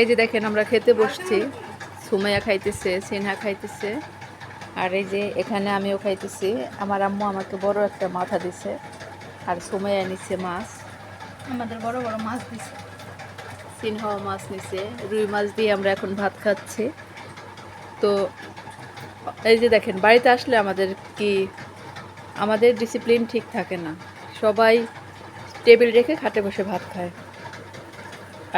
এই যে দেখেন আমরা খেতে বসছি। সুমাইয়া খাইতেছে সিনহা খাইতেছে। আর এই যে এখানে আমিও খাইতেছি। আমার আম্মু আমাকে বড় একটা মাথা দিছে। আর সুমাইয়া নিচ্ছে মাছ। আমাদের বড় বড় মাছ দিছে। সিনহাও মাছ নিছে। রুই মাছ দিয়ে আমরা এখন ভাত খাচ্ছি। তো এই যে দেখেন বাড়িতে আসলে আমাদের কি আমাদের ডিসিপ্লিন ঠিক থাকে না। সবাই টেবিল রেখে খাটে বসে ভাত খায়।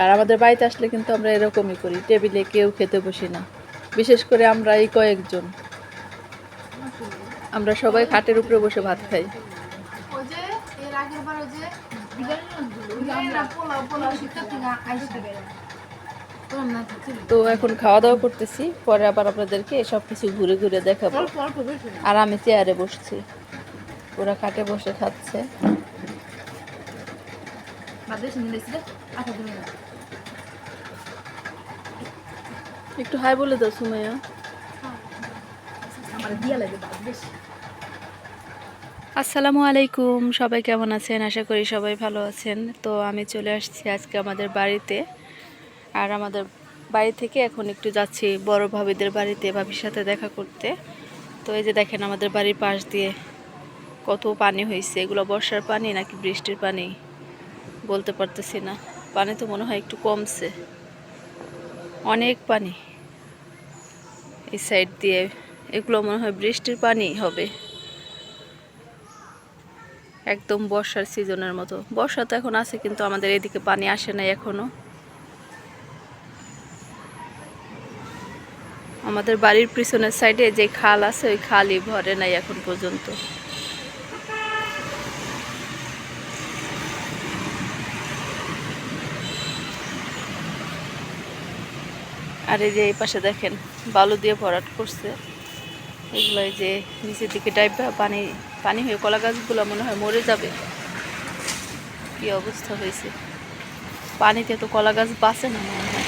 আর আমাদের বাড়িতে আসলে কিন্তু আমরা এরকমই করি টেবিলে কেউ খেতে বসি না। বিশেষ করে আমরা এই কয়েকজন। আমরা সবাই খাটের উপরে বসে ভাত খাই। তো এখন খাওয়া দাওয়া করতেছি পরে আবার আপনাদেরকে সব কিছু ঘুরে ঘুরে দেখাবো। আর আমি চেয়ারে বসছি। ওরা খাটে বসে খাচ্ছে। একটু হাই বলে দাও সুমাইয়া। আসসালামু আলাইকুম, সবাই কেমন আছেন? আশা করি সবাই ভালো আছেন। তো আমি চলে আসছি আজকে আমাদের বাড়িতে। আর আমাদের বাড়ি থেকে এখন একটু যাচ্ছি বড় ভাবিদের বাড়িতে, ভাবির সাথে দেখা করতে। তো এই যে দেখেন আমাদের বাড়ির পাশ দিয়ে কত পানি হয়েছে এগুলো বর্ষার পানি নাকি বৃষ্টির পানি? বলতে পারতেছি না। পানি তো মনে হয় একটু কমছে। অনেক পানি। এই সাইড দিয়ে। এগুলো মনে হয় বৃষ্টির পানি হবে। একদম বর্ষার সিজনের মতো। বর্ষা তো এখন আছে, কিন্তু আমাদের এদিকে পানি আসে নাই এখনও। আমাদের বাড়ির পিছনের সাইডে যে খাল আছে, ওই খালই ভরে নাই এখন পর্যন্ত। আর এই যে এই পাশে দেখেন বালু দিয়ে ভরাট করছে। এগুলো এই যে নিচের দিকে ডাইবা পানি পানি হয়ে কলা গাছগুলো মনে হয় মরে যাবে। কি অবস্থা হয়েছে? পানিতে তো কলা গাছ বাঁচে না মনে হয়।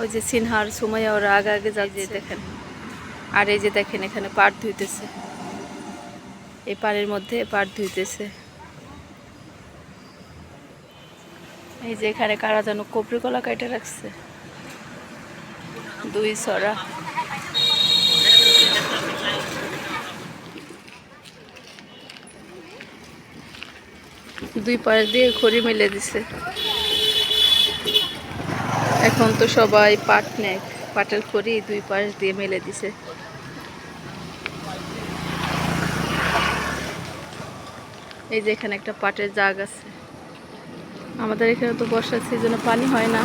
ওই যে সিনহার সুমাইয়া ওরা আগে আগে যা যে দেখেন। আর এই যে দেখেন এখানে পাট ধুইতেছে। এই পানির মধ্যে পাট ধুইতেছে। এই যে এখানে কারা যেন কপরি কলা কেটে রাখছে। দুই সরা দুই পাশ দিয়ে খড়ি মেলে দিছে। এখন তো সবাই পাট নেয় পাটের খড়ি দুই পাশ দিয়ে মেলে দিছে। এই যে এখানে একটা পাটের জাগ আছে। আমাদের এখানে তো বর্ষার সিজনে পানি হয় না।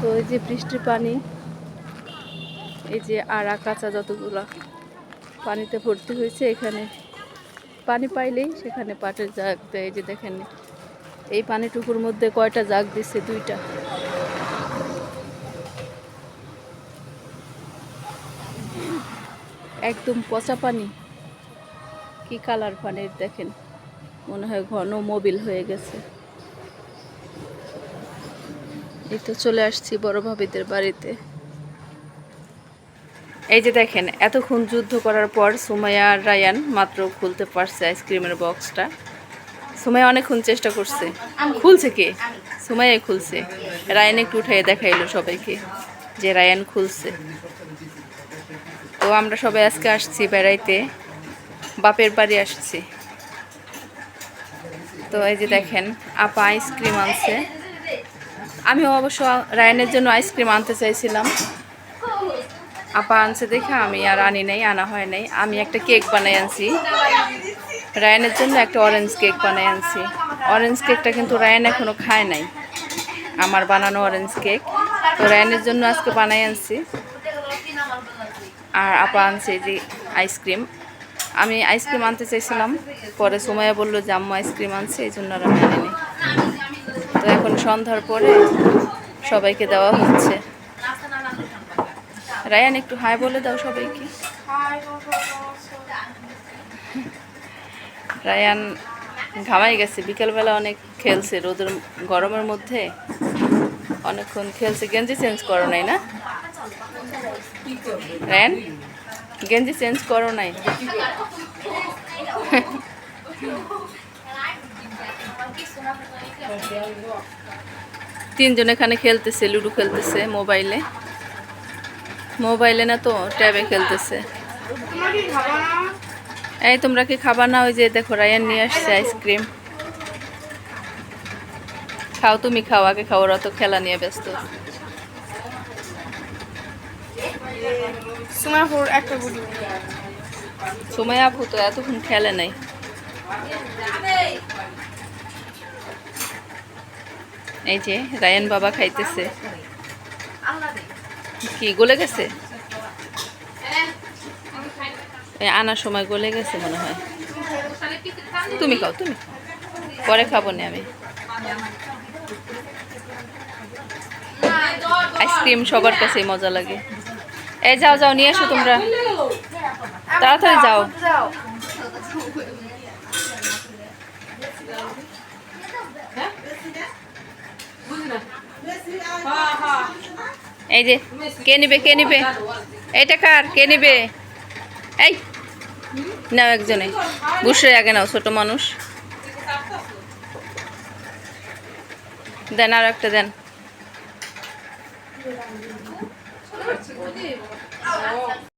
তো এই যে বৃষ্টির পানি, এই যে আড়া কাঁচা যতগুলো পানিতে ভর্তি হয়েছে এখানে, পানি পাইলেই সেখানে পাটের জাগ দেয়। এই যে দেখেন, এই পানিটুকুর মধ্যে কয়টা জাগ দিচ্ছে দুইটা। একদম পচা পানি। কি কালার পানির দেখেন, মনে হয় ঘন মোবিল হয়ে গেছে। এই তো চলে আসছি বড় ভাবিদের বাড়িতে। এই যে দেখেন, এতক্ষণ যুদ্ধ করার পর সুমাইয়া আর রায়ান মাত্র খুলতে পারছে আইসক্রিমের বক্সটা। সুমাইয়া অনেকক্ষণ চেষ্টা করছে। খুলছে কে? সুমাইয়া খুলছে। রায়ান একটু উঠাই দেখাইলো সবাইকে যে রায়ান খুলছে। তো আমরা সবাই আজকে আসছি বেড়াইতে। বাপের বাড়ি আসছি। তো এই যে দেখেন, আপা আইসক্রিম আনছে। আমি অবশ্য রায়নের জন্য আইসক্রিম আনতে চাইছিলাম। আপা আনছে দেখে আমি আর আনি নাই, আনা হয় নাই। আমি একটা কেক বানাই আনছি। রায়নের জন্য একটা অরেঞ্জ কেক বানাই আনছি। অরেঞ্জ কেকটা কিন্তু রায়ান এখনও খায় নাই। আমার বানানো অরেঞ্জ কেক তো রায়নের জন্য আজকে বানাই আনছি। আর আপা আনছে যে আইসক্রিম। আমি আইসক্রিম আনতে চাইছিলাম। পরে সময় বলল যে আম্মু আইসক্রিম আনছে, এই জন্য আর আমি আনিনি। সন্ধ্যার পরে সবাইকে দেওয়া হচ্ছে। রায়ান, একটু হাই বলে দাও সবাইকে। রায়ান ঘামাই গেছে। বিকেলবেলা অনেক খেলছে। রোদের গরমের মধ্যে অনেকক্ষণ খেলছে। গেঞ্জি চেঞ্জ করো নাই না? রায়ান, গেঞ্জি চেঞ্জ করো নাই? তিনজন এখানে খেলতেছে লুডো খেলতেছে মোবাইলে। মোবাইলে না তো ট্যাবে খেলতেছে। তোমার কি খাবা না এই তোমরা কি খাবার না? ওই যে দেখো রায়ান নিয়ে আসছে আইসক্রিম। খাও তুমি খাও আগে খাও ওরা তো খেলা নিয়ে ব্যস্ত। সময় আপু তো এতক্ষণ খেলে নাই। এই যে রায়ান বাবা খাইতেছে। কি, গলে গেছে? আনার সময় গলে গেছে মনে হয়। তুমি খাও, তুমি পরে খাব না আমি। আইসক্রিম সবার কাছে মজা লাগে। এই, যাও যাও, নিয়ে আসো তোমরা। তাড়াতাড়ি যাও যাও। এই যে, কে নিবে কে নিবে? এইটা কার? কে নিবে? এই, নাও একজনে। বুসরে আগে নাও, ছোট মানুষ। দেন, আর একটা দেন।